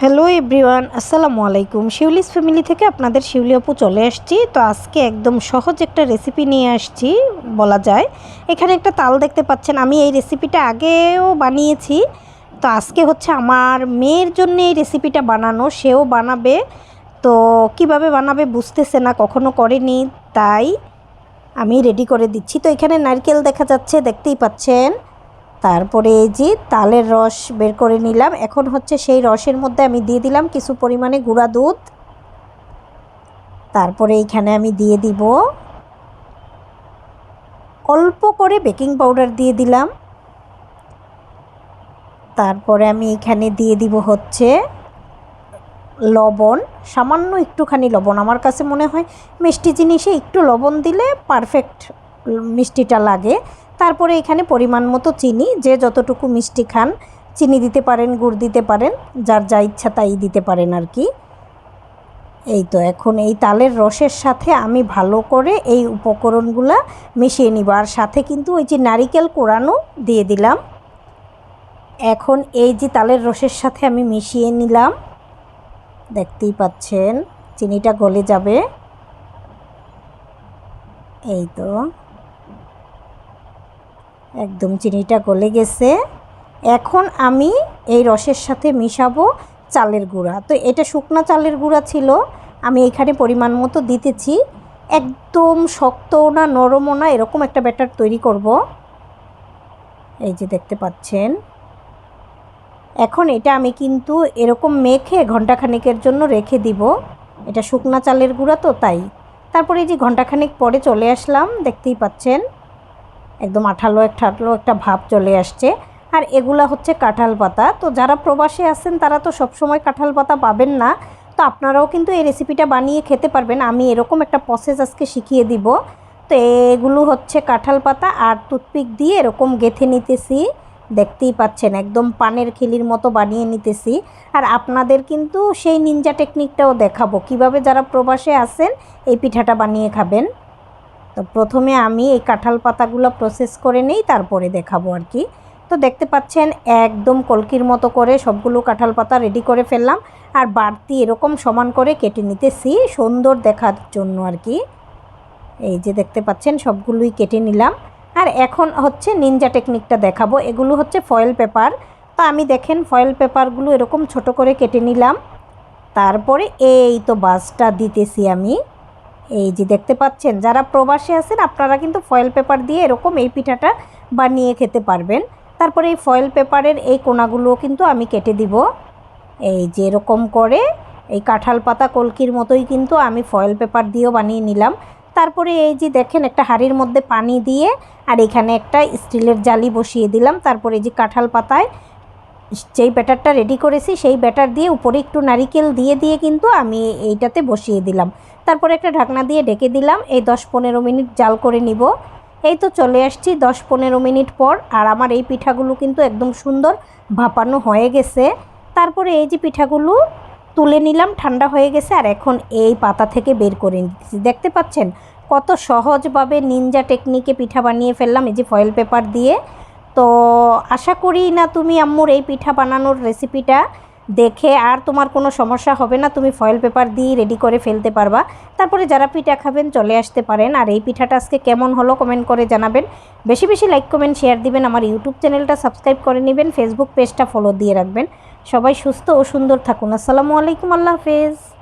Hello everyone, আসসালামু আলাইকুম। Shiuli's family থেকে আপনাদের শিউলি আপু চলে আসছি। তো আজকে একদম সহজ একটা রেসিপি নিয়ে আসছি, বলা যায়। এখানে একটা তাল দেখতে পাচ্ছেন। আমি এই রেসিপিটা আগেও বানিয়েছি। তো আজকে হচ্ছে আমার মেয়ের জন্য এই রেসিপিটা বানানো। সেও বানাবে। তো কীভাবে বানাবে বুঝতেছে না, কখনো করেনি। তাই আমি রেডি করে দিচ্ছি। তো এখানে নারকেল দেখা যাচ্ছে, দেখতেই পাচ্ছেন। তারপরে এই যে তালের রস বের করে নিলাম। এখন হচ্ছে সেই রসের মধ্যে আমি দিয়ে দিলাম কিছু পরিমাণে গুঁড়া দুধ। তারপরে এইখানে আমি দিয়ে দিব অল্প করে বেকিং পাউডার দিয়ে দিলাম। তারপরে আমি এখানে দিয়ে দিব হচ্ছে লবণ, সামান্য একটুখানি লবণ। আমার কাছে মনে হয় মিষ্টি জিনিসে একটু লবণ দিলে পারফেক্ট মিষ্টিটা লাগে। তারপরে এখানে পরিমাণ মতো চিনি, যে যতটুকু মিষ্টি খান, চিনি দিতে পারেন, গুড় দিতে পারেন, যার যা ইচ্ছা তাই দিতে পারেন আর কি। এই তো এখন এই তালের রসের সাথে আমি ভালো করে এই উপকরণগুলা মিশিয়ে নিব। আর সাথে কিন্তু ওই যে নারিকেল কোরানো দিয়ে দিলাম। এখন এই যে তালের রসের সাথে আমি মিশিয়ে নিলাম। দেখতেই পাচ্ছেন, চিনিটা গলে যাবে। এই তো। একদম চিনিটা গলে গেছে। এখন আমি এই রসের সাথে মিশাবো চালের গুঁড়া। তো এটা শুকনো চালের গুঁড়া ছিল, আমি এখানে পরিমাণ মতো দিতেছি। একদম শক্তও না, নরমও না, এরকম একটা ব্যাটার তৈরি করব। এই যে দেখতে পাচ্ছেন। এখন এটা আমি কিন্তু এরকম মেখে ঘন্টাখানেকের জন্য রেখে দিব। এটা শুকনা চালের গুঁড়া তো তাই। তারপরে এই যে ঘন্টাখানেক পরে চলে আসলাম, দেখতেই পাচ্ছেন। একদম আঠালো ঠালো একটা ভাব চলে আসছে। আর এগুলা হচ্ছে কাঁঠাল পাতা। তো যারা প্রবাসে আছেন, তারা তো সবসময় কাঁঠাল পাতা পাবেন না। তো আপনারাও কিন্তু এই রেসিপিটা বানিয়ে খেতে পারবেন। আমি এরকম একটা প্রসেস আজকে শিখিয়ে দিব। তো এগুলো হচ্ছে কাঁঠাল পাতা আর টুথপিক দিয়ে এরকম গেথে নিতেছি। দেখতেই পাচ্ছেন, একদম পানের খিলির মতো বানিয়ে নিতেছি। আর আপনাদের কিন্তু সেই নিনজা টেকনিকটাও দেখাবো। কীভাবে যারা প্রবাসে আসেন এই পিঠাটা বানিয়ে খাবেন। তো প্রথমে আমি এই কাঁঠাল পাতাগুলো প্রসেস করে নেই, তারপরে দেখাবো আর কি। তো দেখতে পাচ্ছেন একদম কলকির মতো করে সবগুলো কাঁঠাল পাতা রেডি করে ফেললাম। আর বাড়তি এরকম সমান করে কেটে নিতেছি সুন্দর দেখার জন্য আর কি। এই যে দেখতে পাচ্ছেন সবগুলোই কেটে নিলাম। আর এখন হচ্ছে নিনজা টেকনিকটা দেখাবো। এগুলো হচ্ছে ফয়েল পেপার তো আমি দেখেন ফয়েল পেপারগুলো এরকম ছোট করে কেটে নিলাম। তারপরে এই তো বাসটা দিতেছি আমি। এই যে দেখতে পাচ্ছেন, যারা প্রবাসী আছেন, আপনারা কিন্তু ফয়েল পেপার দিয়ে এরকম এই পিঠাটা বানিয়ে খেতে পারবেন। তারপরে এই ফয়েল পেপারের এই কোনাগুলো কিন্তু আমি কেটে দিব। এই যে এরকম করে এই কাঁঠাল পাতা কলকির মতোই কিন্তু আমি ফয়েল পেপার দিয়েও বানিয়ে নিলাম। তারপরে এই যে দেখেন, একটা হাঁড়ির মধ্যে পানি দিয়ে আর এখানে একটা স্টিলের জালি বসিয়ে দিলাম। তারপরে এই যে কাঁঠাল পাতায় যেই ব্যাটারটা রেডি করেছি, সেই ব্যাটার দিয়ে উপরে একটু নারিকেল দিয়ে দিয়ে কিন্তু আমি এইটাতে বসিয়ে দিলাম। তারপরে একটা ঢাকনা দিয়ে ঢেকে দিলাম। এই দশ পনেরো মিনিট জাল করে নিব। এই তো চলে আসছি দশ পনেরো মিনিট পর। আর আমার এই পিঠাগুলো কিন্তু একদম সুন্দর ভাপানো হয়ে গেছে। তারপরে এই যে পিঠাগুলো তুলে নিলাম, ঠান্ডা হয়ে গেছে। আর এখন এই পাতা থেকে বের করে নিচ্ছি। দেখতে পাচ্ছেন? কত সহজভাবে নিনজা টেকনিকে পিঠা বানিয়ে ফেললাম। এই যে ফয়েল পেপার দিয়ে। তো আশা করি না তুমি আম্মুর এই পিঠা বানানোর রেসিপিটা দেখে আর তোমার কোনো সমস্যা হবে না। তুমি ফয়েল পেপার দিয়ে রেডি করে ফেলতে পারবা। তারপরে যারা পিঠা খাবেন, চলে আসতে পারেন। আর এই পিঠাটা আজকে কেমন হলো কমেন্ট করে জানাবেন। বেশি বেশি লাইক কমেন্ট শেয়ার দিবেন। আমার ইউটিউব চ্যানেলটা সাবস্ক্রাইব করে নেবেন। ফেসবুক পেজটা ফলো দিয়ে রাখবেন। সবাই সুস্থ ও সুন্দর থাকুন। আসসালামু আলাইকুম। আল্লাহ হাফেজ।